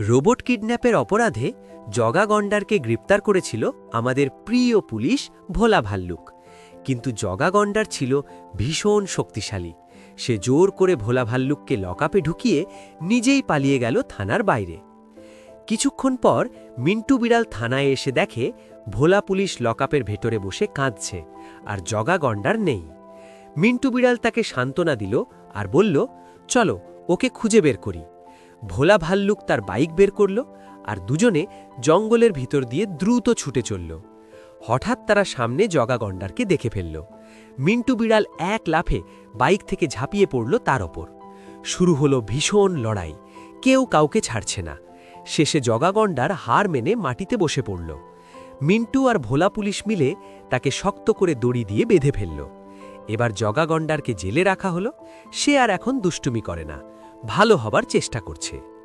Robot কিডন্যাপের অপরাধে জগা গন্ডারকে গ্রেপ্তার করেছিল আমাদের প্রিয় পুলিশ ভোলা ভাল্লুক। কিন্তু জগা গন্ডার ছিল ভীষণ শক্তিশালী। সে জোর করে ভোলা ভাল্লুককে লকআপে ঢুকিয়ে নিজেই পালিয়ে গেল থানার বাইরে। কিছুক্ষণ পর মিন্টু বিড়াল থানায় এসে দেখে ভোলা পুলিশ লকআপের ভেতরে বসে কাঁদছে আর জগা গন্ডার নেই। মিন্টু বিড়াল তাকে সান্ত্বনা দিল আর বলল, চলো, ওকে খুঁজে বের করি। ভোলা ভাল্লুক তার বাইক বের করল আর দুজনে জঙ্গলের ভিতর দিয়ে দ্রুত ছুটে চলল। হঠাৎ তারা সামনে জগা গন্ডারকে দেখে ফেলল। মিন্টু বিড়াল এক লাফে বাইক থেকে ঝাঁপিয়ে পড়ল তার ওপর। শুরু হলো ভীষণ লড়াই, কেউ কাউকে ছাড়ছে না। শেষে জগা গন্ডার হার মেনে মাটিতে বসে পড়ল। মিন্টু আর ভোলা পুলিশ মিলে তাকে শক্ত করে দড়ি দিয়ে বেঁধে ফেলল। এবার জগা গন্ডারকে জেলে রাখা হলো, সে আর এখন দুষ্টুমি করে না। ভালো হবার চেষ্টা করছে।